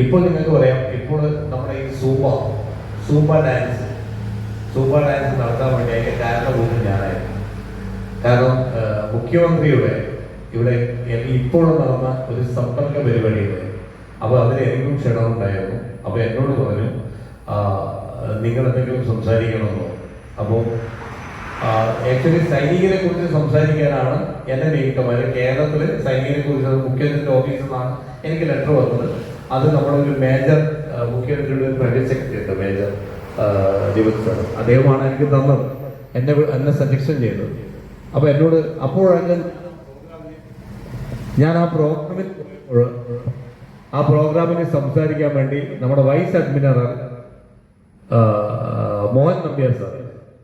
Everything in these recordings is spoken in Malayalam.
ഇപ്പോൾ നിങ്ങൾക്ക് പറയാം ഇപ്പോൾ നമ്മുടെ ഈ super super dance super dance നടത്താൻ വേണ്ടി അതിന്റെ കാരണഭൂമി ഞാനായിരുന്നു. കാരണം മുഖ്യമന്ത്രിയുടെ ഇവിടെ ഇപ്പോൾ നടന്ന ഒരു സമ്പർക്ക പരിപാടിയുടെ അപ്പോൾ അതിൽ എനിക്കും ക്ഷണമുണ്ടായിരുന്നു അപ്പോൾ എന്നോട് പറഞ്ഞു നിങ്ങൾ എന്തെങ്കിലും സംസാരിക്കണമെന്നോ? അപ്പോൾ ആക്ച്വലി സൈനികരെ കുറിച്ച് സംസാരിക്കാനാണ് എന്നെ അതായത് കേരളത്തിൽ സൈനികരെ കുറിച്ച് മുഖ്യമന്ത്രിയുടെ ഓഫീസിൽ നിന്നാണ് എനിക്ക് ലെറ്റർ വന്നത്. അത് നമ്മളൊരു മേജർ മുഖ്യമന്ത്രിയുടെ ഒരു പ്രൈവറ്റ് സെക്രട്ടറി ഉണ്ട് മേജർ സാർ അദ്ദേഹമാണ് എനിക്ക് തന്നത്. എന്നെ എന്നെ സജക്ഷൻ ചെയ്തത് അപ്പൊ എന്നോട് അപ്പോഴാണ് ഞാൻ ആ പ്രോഗ്രാമിൽ ആ പ്രോഗ്രാമിന് സംസാരിക്കാൻ വേണ്ടി നമ്മുടെ vice admiral Mohan Nambiar sir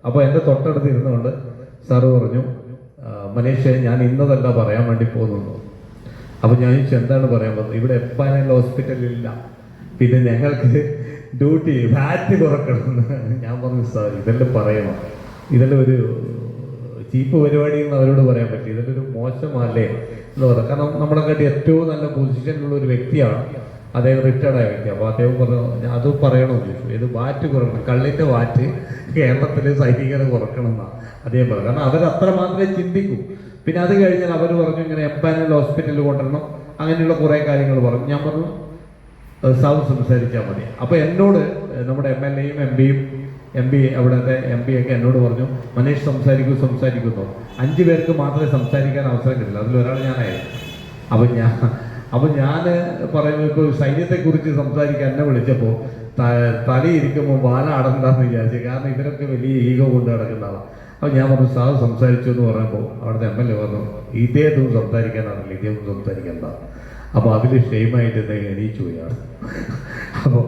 അപ്പോൾ എന്റെ തൊട്ടടുത്ത് ഇരുന്നുകൊണ്ട് സാറ് പറഞ്ഞു മനീഷ് ഞാൻ ഇന്നതല്ല പറയാൻ വേണ്ടി പോകുന്നു. അപ്പോൾ ഞാൻ എന്താണ് പറയാൻ പോകുന്നത്? ഇവിടെ എപ്പാനൽ ഹോസ്പിറ്റലില്ല പിന്നെ ഞങ്ങൾക്ക് ഡ്യൂട്ടി ഫാറ്റ് കുറക്കണം ഞാൻ പറഞ്ഞു സാർ ഇതെല്ലാം പറയണം. ഇതെല്ലാം ഒരു ചീപ്പ് പരിപാടി എന്ന് അവരോട് പറയാൻ പറ്റും ഇതെല്ലാം ഒരു മോശമല്ലേ എന്ന് പറയാം കാരണം നമ്മളെ കാട്ടി ഏറ്റവും നല്ല പൊസിഷനിലുള്ള ഒരു വ്യക്തിയാണ്. അദ്ദേഹം റിട്ടയർഡായ വ്യക്തി അപ്പോൾ അദ്ദേഹം പറഞ്ഞു "ഞാൻ അത് പറയണമെന്ന് ചോദിച്ചു ഇത് വാറ്റ് കുറക്കണം? കള്ളിന്റെ വാറ്റ് കേരളത്തിലെ സൈനികരെ കുറക്കണം എന്നാണ് അദ്ദേഹം പറഞ്ഞു. കാരണം അവർ അത്ര മാത്രമേ ചിന്തിക്കൂ. പിന്നെ അത് കഴിഞ്ഞാൽ അവർ പറഞ്ഞു ഇങ്ങനെ എംപാനൽ ഹോസ്പിറ്റലിൽ കൊണ്ടുവരണം. അങ്ങനെയുള്ള കുറേ കാര്യങ്ങൾ പറഞ്ഞു. ഞാൻ പറഞ്ഞു സൗത്ത് സംസാരിച്ചാൽ മതി. അപ്പോൾ എന്നോട് നമ്മുടെ എം എൽ എയും എം പിയും എം പി അവിടുത്തെ എം പി ഒക്കെ എന്നോട് പറഞ്ഞു മനീഷ് സംസാരിക്കൂ സംസാരിക്കുന്നു അഞ്ച് പേർക്ക് മാത്രമേ സംസാരിക്കാൻ അവസരം കിട്ടില്ല. അതിലൊരാൾ ഞാനായിരുന്നു. അപ്പം ഞാൻ അപ്പം ഞാൻ പറയുമ്പോൾ ഇപ്പോൾ സൈന്യത്തെക്കുറിച്ച് സംസാരിക്കാൻ എന്നെ വിളിച്ചപ്പോൾ തലയിരിക്കുമ്പോൾ ബാല അടണ്ടാന്ന് വിചാരിച്ചു. കാരണം ഇവരൊക്കെ വലിയ ഈഗോ കൊണ്ട് നടക്കുന്നതാണ് അപ്പോൾ ഞാൻ പറഞ്ഞു സാർ സംസാരിച്ചു എന്ന് പറഞ്ഞപ്പോൾ അവിടുത്തെ എം എൽ എ പറഞ്ഞു ഇദ്ദേഹത്തും സംസാരിക്കാൻ അറിയില്ല ഇദ്ദേഹം സംസാരിക്കണ്ട. അപ്പോൾ അതിൽ ഷെയിമായിട്ട് എന്തെങ്കിലും എണീച്ചു പോയാണ്. അപ്പോൾ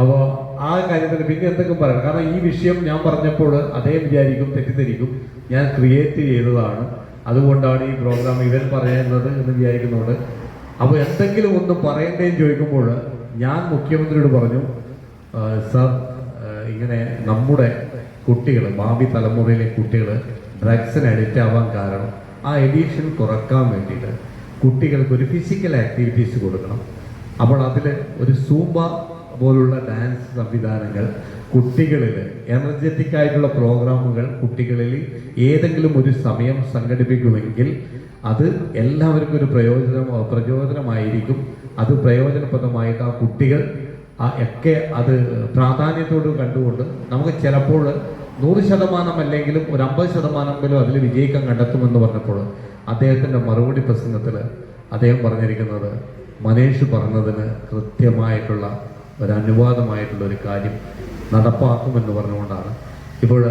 അപ്പോൾ ആ കാര്യത്തിൽ പിന്നെ എന്തൊക്കെ പറയണം? കാരണം ഈ വിഷയം ഞാൻ പറഞ്ഞപ്പോൾ അതേ വിചാരിക്കും തെറ്റിദ്ധരിക്കും. ഞാൻ ക്രിയേറ്റ് ചെയ്തതാണ്. അതുകൊണ്ടാണ് ഈ പ്രോഗ്രാം ഇവർ പറയുന്നത് എന്ന് വിചാരിക്കുന്നുണ്ട് അപ്പോൾ എന്തെങ്കിലും ഒന്ന് പറയണ്ടേന്ന് ചോദിക്കുമ്പോൾ ഞാൻ മുഖ്യമന്ത്രിയോട് പറഞ്ഞു സർ ഇങ്ങനെ നമ്മുടെ കുട്ടികൾ ഭാവി തലമുറയിലെ കുട്ടികൾ ഡ്രഗ്സിന് അഡിക്റ്റ് ആവാൻ കാരണം ആ എഡിക്ഷൻ കുറയ്ക്കാൻ വേണ്ടിയിട്ട് കുട്ടികൾക്ക് ഒരു ഫിസിക്കൽ ആക്ടിവിറ്റീസ് കൊടുക്കണം. അപ്പോൾ അതിൽ ഒരു സൂമ്പ പോലുള്ള ഡാൻസ് സംവിധാനങ്ങൾ കുട്ടികളിൽ എനർജറ്റിക് ആയിട്ടുള്ള പ്രോഗ്രാമുകൾ കുട്ടികളിൽ ഏതെങ്കിലും ഒരു സമയം സംഘടിപ്പിക്കുമെങ്കിൽ അത് എല്ലാവർക്കും ഒരു പ്രയോജനം പ്രചോദനമായിരിക്കും. അത് പ്രയോജനപ്രദമായിട്ട് ആ കുട്ടികൾ ഒക്കെ അത് പ്രാധാന്യത്തോട് കണ്ടുകൊണ്ട് നമുക്ക് ചിലപ്പോൾ നൂറ് ശതമാനം അല്ലെങ്കിലും ഒരു അമ്പത് ശതമാനമെങ്കിലും അതിൽ വിജയിക്കാൻ കണ്ടെത്തുമെന്ന് പറഞ്ഞപ്പോൾ അദ്ദേഹത്തിന്റെ മറുപടി പ്രസംഗത്തിൽ അദ്ദേഹം പറഞ്ഞിരിക്കുന്നത് മനേഷ് പറഞ്ഞതിന് കൃത്യമായിട്ടുള്ള ഒരു അനുവാദമായിട്ടുള്ള ഒരു കാര്യം. നടപ്പാക്കുമെന്ന് പറഞ്ഞുകൊണ്ടാണ് ഇപ്പോൾ